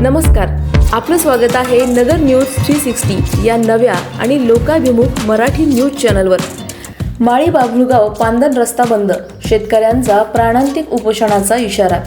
नमस्कार. आपलं स्वागत आहे नगर न्यूज थ्री सिक्स्टी या नव्या आणि लोकाभिमुख मराठी न्यूज चॅनलवर. माळी बाबुळगाव पांदन रस्ता बंद शेतकऱ्यांचा प्राणांतिक उपोषणाचा इशारा.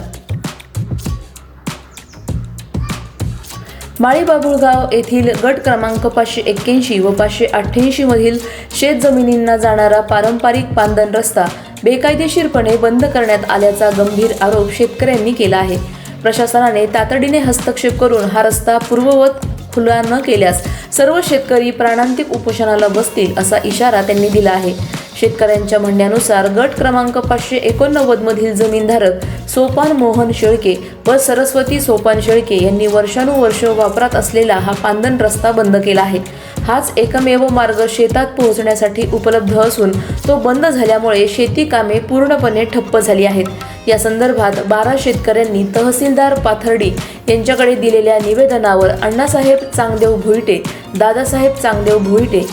माळी बाबुळगाव येथील गट क्रमांक पाचशे एक्क्याऐंशी व पाचशे अठ्ठ्याऐंशीमधील शेतजमिनींना शेत जमिनींना जाणारा पारंपरिक पांदन रस्ता बेकायदेशीरपणे बंद करण्यात आल्याचा गंभीर आरोप शेतकऱ्यांनी केला आहे. प्रशासनाने तातडीने हस्तक्षेप करून हा रस्ता पूर्ववत खुला न केल्यास सर्व शेतकरी प्राणांतिक उपोषणाला बसतील असा इशारा त्यांनी दिला आहे. शेतकऱ्यांच्या म्हणण्यानुसार गट क्रमांक पाचशे एकोणनव्वद मधील जमीनधारक सोपान मोहन शेळके व सरस्वती सोपान शेळके यांनी वर्षानुवर्ष वापरात असलेला हा पांदन रस्ता बंद केला आहे. हाच एकमेव मार्ग शेतात पोहोचण्यासाठी उपलब्ध असून तो बंद झाल्यामुळे शेती कामे पूर्णपणे ठप्प झाली आहेत. या संदर्भात बारा शेतकऱ्यांनी तहसीलदार पाथर्डी यांच्याकडे दिलेल्या निवेदनावर अण्णासाहेब चांगदेव भुईटे दादासाहेब चांगदेव भुईटे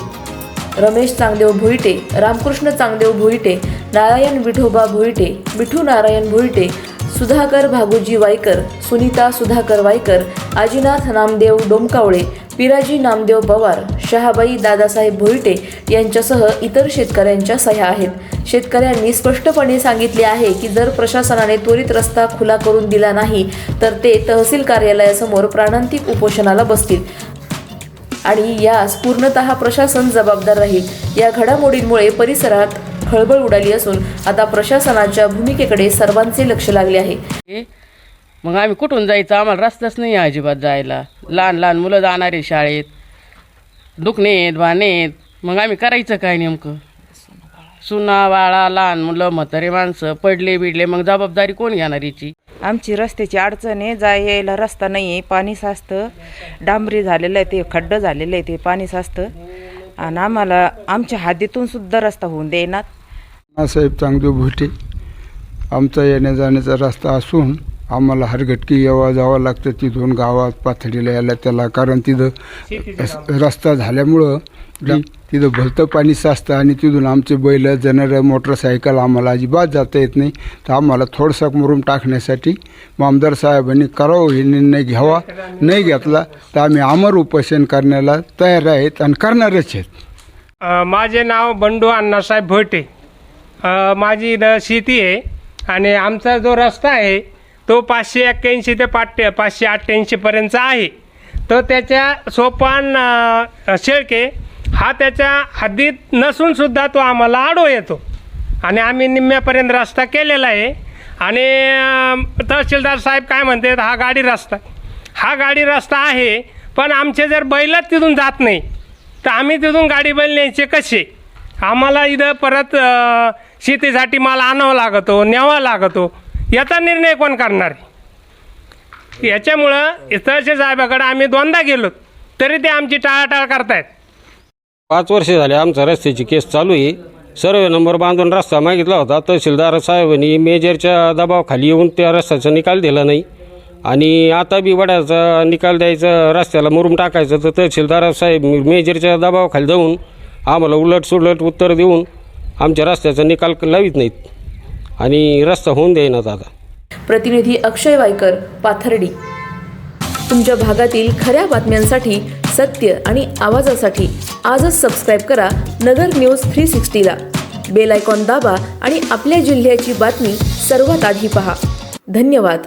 रमेश चांगदेव भुईटे रामकृष्ण चांगदेव भुईटे नारायण विठोबा भुईटे विठू नारायण भुईटे सुधाकर भागोजी वायकर सुनीता सुधाकर वायकर आजीनाथ नामदेव डोमकावळे पिराजी नामदेव पवार शहाबाई दादासाहेब भोईटे यांच्यासह इतर शेतकऱ्यांच्या सह्या आहेत. शेतकऱ्यांनी स्पष्टपणे सांगितले आहे की जर प्रशासनाने त्वरित रस्ता खुला करून दिला नाही तर ते तहसील कार्यालयासमोर प्राणांतिक उपोषणाला बसतील. आणि यास पूर्णतः प्रशासन जबाबदार राहील. या घडामोडींमुळे परिसरात खळबळ उडाली असून आता प्रशासनाच्या भूमिकेकडे सर्वांचे लक्ष लागले आहे. मग आम्ही कुठून जायचं? आम्हाला रस्ताच नाही आहे अजिबात जायला. लहान लहान मुलं जाणारे शाळेत. दुखणेत भानेत मग आम्ही करायचं काय नेमकं? सुना बाळा लहान मुलं म्हातारे माणसं पडले बिडले मग जबाबदारी कोण घेणार याची? आमची रस्त्याची अडचण आहे जाय यायला रस्ता नाही आहे पाणी साचतं. डांबरी झालेलं आहे ते खड्डं झालेलं आहे ते पाणी साचतं. आणि आम्हाला आमच्या हद्दीतून सुद्धा रस्ता होऊन देणार नासाहेब चांगदेव भुटे. आमचा येण्या जाण्याचा रस्ता असून आम्हाला हरगटकी यावं जावं लागतं तिथून गावात पाथडीला यायला त्याला. कारण तिथं रस्ता झाल्यामुळं ती- तिथं भलतं पाणी साचतं आणि तिथून आमचे बैल जनावर मोटरसायकल आम्हाला अजिबात जाता येत नाही. तर आम्हाला थोडसा मुरुम टाकण्यासाठी आमदार साहेबांनी करावं हे निर्णय घ्यावा. नाही घेतला तर आम्ही अमर उपोषण करण्याला तयार आहेत आणि करणारच आहेत. माझे नाव बंडू अण्णासाहेब भोटे. माझी शेती आहे आणि आमचा जो रस्ता आहे तो पाचशे एक्क्याऐंशी ते पाचशे पाचशे अठ्ठ्याऐंशीपर्यंतचा आहे. तर त्याच्या सोपान शेळके हा त्याच्या हद्दीत नसूनसुद्धा तो आम्हाला आडो येतो. आणि आम्ही निम्म्यापर्यंत रस्ता केलेला आहे. आणि तहसीलदार साहेब काय म्हणतात हा गाडी रस्ता हा गाडी रस्ता आहे पण आमचे जर बैलच तिथून जात नाही तर आम्ही तिथून गाडी बैल न्यायचे कसे? आम्हाला इथं परत शेतीसाठी माल आणावा लागतो न्यावा लागतो. याचा निर्णय कोण करणार? याच्यामुळं तहसील साहेबाकडे आम्ही दोनदा गेलो तरी ते आमची टाळाटाळ करतायत. पाच वर्ष झाले आमचा रस्त्याची केस चालू आहे. सर्वे नंबर बांधून रस्ता मागितला होता. तहसीलदार साहेबांनी मेजरच्या दबावाखाली येऊन त्या रस्त्याचा निकाल दिला नाही. आणि आता बी वड्याचा निकाल द्यायचा रस्त्याला मुरुम टाकायचं तर तहसीलदार साहेब मेजरच्या दबावाखाली जाऊन आम्हाला उलट सुलट उत्तर देऊन आमच्या रस्त्याचा निकाल लावित नाहीत. आणि रस्ता होऊन देईनात दादा. प्रतिनिधी अक्षय वायकर पाथर्डी. तुमच्या भागातील खऱ्या बातम्यांसाठी सत्य आणि आवाजासाठी आजच सबस्क्राईब करा नगर न्यूज थ्री सिक्स्टीला बेल आयकॉन दाबा आणि आपल्या जिल्ह्याची बातमी सर्वात आधी पहा. धन्यवाद.